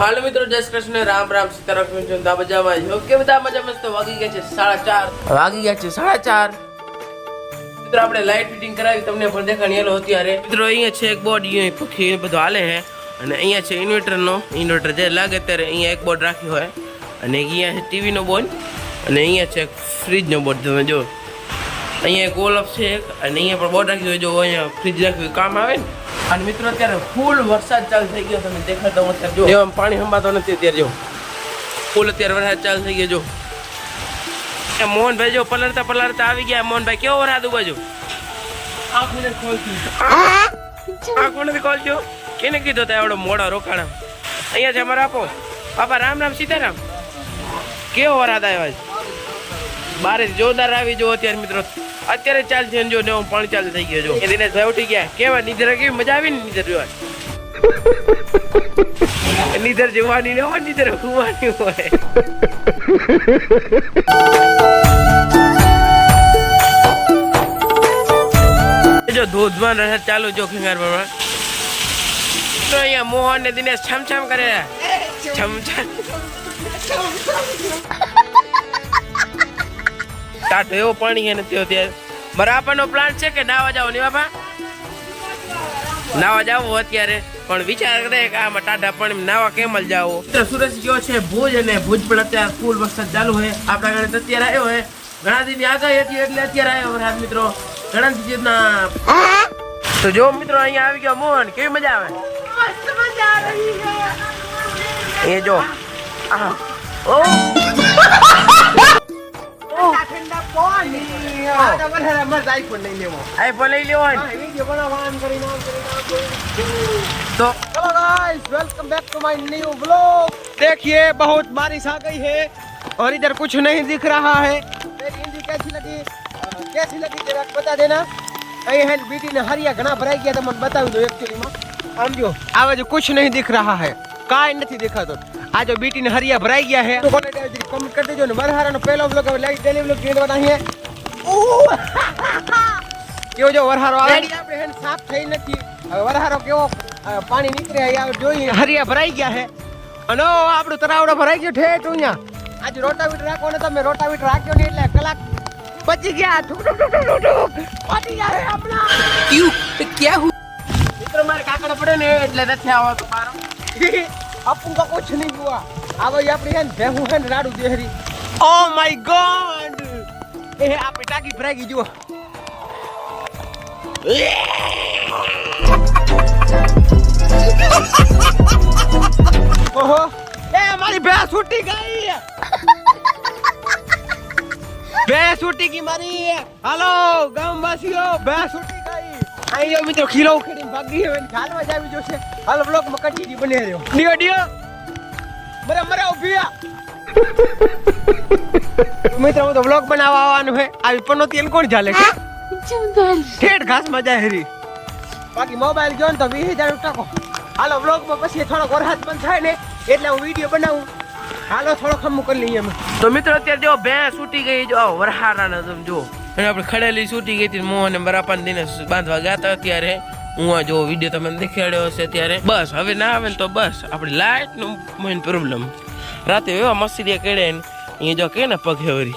હાલો મિત્રો જય શ્રી કૃષ્ણ. રામ રામ સીતારામ છો? બધા મજામાં? છો કે બધા મજા મસ્ત વાગી ગયા છે. સાડા ચાર. વાગી ગયા છે સાડા ચાર. મિત્રો આપણે લાઇટ ફિટિંગ કરાવી તમને પણ દેખાણી. એલો અત્યારે. મિત્રો અહીંયા છે એક બોર્ડ અહીંયા પંખી બધું હાલે છે. અને અહીંયા છે ઇન્વર્ટરનો ઇન્વર્ટર જે લાગે ત્યારે અહીંયા એક બોર્ડ રાખ્યો હોય. અને અહીંયા છે ટીવીનો બોર્ડ અને અહીંયા છે એક નો બોર્ડ તમે જો અહીંયા એક ઓલફ છે એક. અને અહીંયા પણ બોર્ડ રાખ્યું હોય. જો અહીંયા ફ્રીજ રાખ્યું કામ આવે ને? અને મિત્રો અત્યારે ફૂલ વરસાદ ચાલુ થઈ ગયો. તમે દેખાતો વરસાદ જો એમ પાણી સંભાતો નથી અત્યારે જો. ફૂલ અત્યારે વરસાદ ચાલુ થઈ ગયો જો. એ મોહનભાઈ જો પલળતા પલળતા આવી ગયા. મોહનભાઈ કેવો વરસાદ ઊભો છો? આંખો નથી ખોલજો કેને કીધું તા એવડો મોડા રોકાણા? અહીંયા છે અમારા આપો. બાપા રામ રામ સીતારામ. કેવો વરસાદ આવ્યો છે બારે જોરદાર આવી જો અત્યારે મિત્રો. અત્યારે ચાલ છે ને જો ને પાણી ચાલુ થઈ ગયો જો. એ દિનેશભાઈ ઉઠી ગયા. કેવા નીધર કેવી મજા આવી ને નીધર જોવા? નીધર જોવાની ને હોય નીધર હોવાની હોય. જો ધોધમાન વરસાદ ચાલુ જો ખંગાર પર તો અહીંયા મોહન ને દિનેશ છમ છમ કરે છમ છમ ટાટો એવો પાણી હે નથી અત્યારે બરાબરનો પ્લાન છે કે નાવા જાવ ને બાપા નાવા જાવ અત્યારે પણ વિચાર કરે કે આમાં ટાટા પાણી નાવા કેમ જ જાવ? સુરત ગયો છે ભુજ અને ભુજ પણ અત્યારે ફૂલ વરસાદ ચાલુ છે. આપણા ઘરે અત્યારે આવ્યો છે. ઘણા દિનની આગાહી હતી એટલે અત્યારે આવ્યો વરસાદ મિત્રો. ઘણા દિવસના તો જો મિત્રો અહીંયા આવી ગયો મોહન કેવી મજા આવે? એ જો. આ ઓ. Guys welcome back to my new blog देखिए बहुत बारिश आ गई है और इधर कुछ नहीं दिख रहा है कैसी लगी कैसी लगी जरा बता देना અહીં હેલ બીટીને હરિયા ઘણા ભરાઈ ગયા તમને બતાવી દો એકચ્યુઅલીમાં આમ જો આવે જો કુછ નહીં દિખ રહા હૈ કાંઈ નથી દેખાતો. આ જો બીટી ને હરિયા ભરાઈ ગયા હે તો કોને કમેન્ટ કરી દેજો ને. વરહારાનો પહેલો વ્લોગ હવે લાઈક ડેલી વ્લોગ જોઈને લેવાના અહીંયા. કેવો જો વરહારો આવે? આપણે હેન સાફ થઈ નથી. હવે વરહારો કેવો પાણી નીકળે અહીંયા જોઈએ. હરિયા ભરાઈ ગયા છે. અને આપણું તરાવડો ભરાઈ ગયો ઠેઠ અહીંયા. આજે રોટાવીટ રાખો ને તમે. રોટાવીટ રાખ્યો ને એટલે કલાક બચી ગયા. ઠુક ઠુક ઠુક ઠુક ઠુક પાટી જાય આપણા ક્યુ ક્યાં હું? મિત્રો મારે કાકડ પડે ને એટલે નથી આવતો આપું તો કુછ નહીં હુआ આવે આપણી હે ને ભેહું હે ને રાડુ દેહરી. ઓ માય ગોડ એ આ ટાંકી ભરાઈ ગઈ જુઓ. ઓહો. એ મારી ભેંસ છૂટી ગઈ. ભેંસ છૂટી ગઈ મારી. હાલો ગામવાસીઓ ભેંસ છૂટી ગઈ અહીં જો મિત્રો ખીલો ઉખેડીને ભાગી હવે ખાલવા જ આવી જોશે. હાલ બ્લોકમાં કન્ટિન્યુ બની રહ્યો. ડિયો ડિયો મરે મરે ઉભીયા મિત્રો હું તો બ્લોક બનાવવા આવવાનું હે. આવી પનો તેલ કોણ ચાલે છે ઠેઠ ઘાસમાં જાય હરી. બાકી મોબાઈલ ગયો ને તો વીસ હજાર ટકો હાલો બ્લોકમાં પછી થોડોક વરસાદ બંધ થાય ને એટલે હું વીડિયો બનાવું. હાલો થોડો ખમું કરી લઈએ અમે. તો મિત્રો અત્યારે જો ભેંસ છૂટી ગઈ જો વરહારાના તમે જો અને આપણે ખડેલી છૂટી ગઈ હતી મોહને બરાપાને બરાપન બાંધવા ગયા હતા અત્યારે હું આ જો વીડિયો તમને દેખાડ્યો હશે ત્યારે. બસ હવે ના આવે ને તો બસ. આપણે લાઇટનો મેઇન પ્રોબ્લેમ રાતે એવા મસ્તી કેડે ને અહીંયા જો કે ને પગે વરી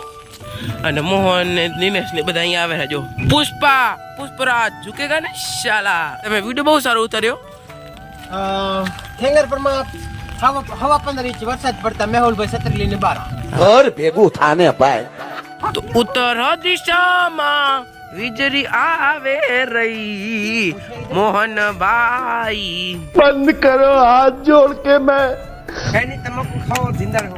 અને મોહન ને દિનેશ ને બધા અહીંયા આવે છે જો. પુષ્પા પુષ્પરાજ ઝુકેગા ને શાલા. તમે વીડિયો બહુ સારો ઉતાર્યો. ઠેંગર પર હવા હવા પંદર ઇંચ વરસાદ પડતા મેહુલભાઈ છત્રી લઈને બહાર ઘર ભેગું થાને ભાઈ. તો ઉત્તર દિશામાં વીજળી આવે રહી. મોહનભાઈ. બંધ કરો હાથ જોડ કે મેં. એની તમાકુ ખાઓ જિંદા રહો.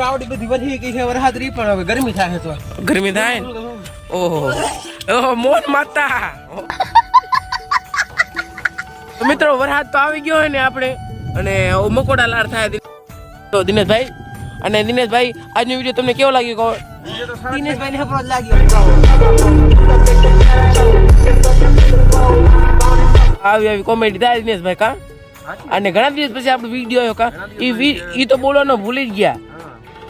આવડી બધી વધી ગઈ છે વરસાદ રી પણ હવે ગરમી થાય તો. ગરમી થાય? ઓહો. ઓહો મોહન માતા. મિત્રો વરસાદ તો આવી ગયો હોય ને આપણે. અને મકોડા લાર થાય તો દિનેશભાઈ અને દિનેશભાઈ આજનો વીડિયો તમને કેવો લાગ્યો? કહો. દિનેશભાઈ હપરો જ લાગ્યો આવી આવી કોમેડી થાય દિનેશભાઈ કા? અને ઘણા દિવસ પછી આપણો વીડિયો આવ્યો કા? એ એ તો બોલવાનો ભૂલી જ ગયા.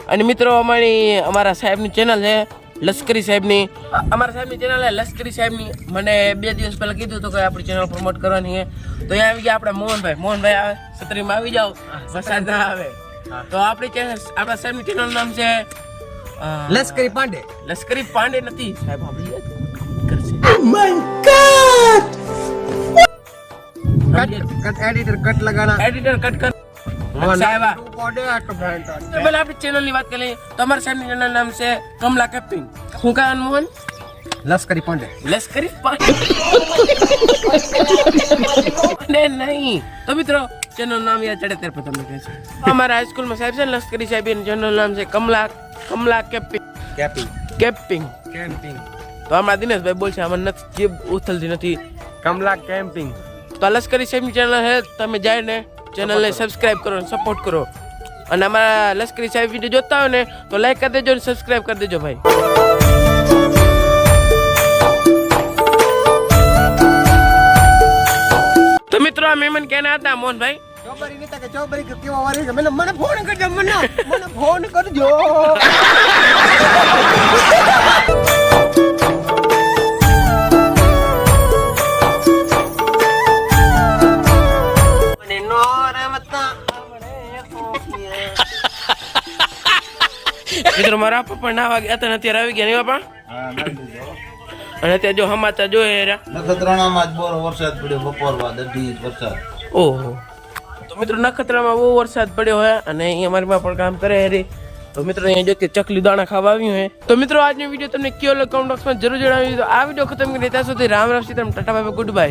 અને મિત્રો અમારી અમારા સાહેબની ચેનલ છે લશ્કરી સાહેબની. અમારા સાહેબની ચેનલ છે લશ્કરી સાહેબની. મને બે દિવસ પહેલાં કીધું હતું કે આપણી ચેનલ પ્રમોટ કરવાની છે. તો અહીંયા આવી ગયા આપણે મોહનભાઈ. મોહનભાઈ આવે છત્રીમાં આવી જાઓ. વરસાદ ના આવે. તો આપણી ચેનલ આપણા સાહેબની ચેનલનું નામ છે લશ્કરી પાંડે. લશ્કરી પાંડે નથી. સાહેબ આપણી કરશે. કટ કટ એડિટર કટ લગાના એડિટર કટ કર. લશ્કરી. પાંડે. લશ્કરી પાંડે. નહીં. તો મિત્રો ચેનલ નામ યાદ ચડે ત્યારે તમે કહે છે. અમારા હાઈસ્કૂલમાં સાહેબ છે ને લશ્કરી સાહેબ એનું ચેનલ નામ છે Kamala Kamala camping camping camping camping. તો આમાં દિનેશભાઈ બોલશે આમાં નથી જે ઉથલતી નથી. કમલા કેમ્પિંગ. તો લશ્કરી સાહેબની ચેનલ છે તમે જઈને ચેનલને સબસ્ક્રાઈબ કરો. સપોર્ટ કરો અને અમારા લશ્કરી સાહેબ વીડિયો જોતા હોય ને તો લાઈક કરી દેજો અને સબસ્ક્રાઈબ કરી દેજો ભાઈ. આ મહેમાન કેના હતા મોહનભાઈ? ચોબરી વિતા કે ચોબરી કે કેવા વારી છે? મને મને ફોન કરજો મને મને ફોન કરજો. મને નો રમતા આવડે મિત્રો મારા પપ્પા ના વાગ્યા હતા અત્યારે આવી ગયા નહીં બાપા અને ત્યાં જો હમાતા જોઈએ નખત્રાણામાં જ બોર વરસાદ પડ્યો બપોર બાદ અઢી ઇંચ વરસાદ. ઓહો. તો મિત્રો નખત્રામાં બહુ વરસાદ પડ્યો હોય અને અહીંયા અમારી માં પણ કામ કરે રે તો મિત્રો અહીંયા જો કે ચકલી દાણા ખાવા આવ્યું હોય તો મિત્રો આજનો વીડિયો તમને કયો કમેન્ટ બોક્સમાં જરૂર જણાવી તો આ વીડિયો ખતમ કરી ત્યાં સુધી Ram Ram Sitaram tata bye good bye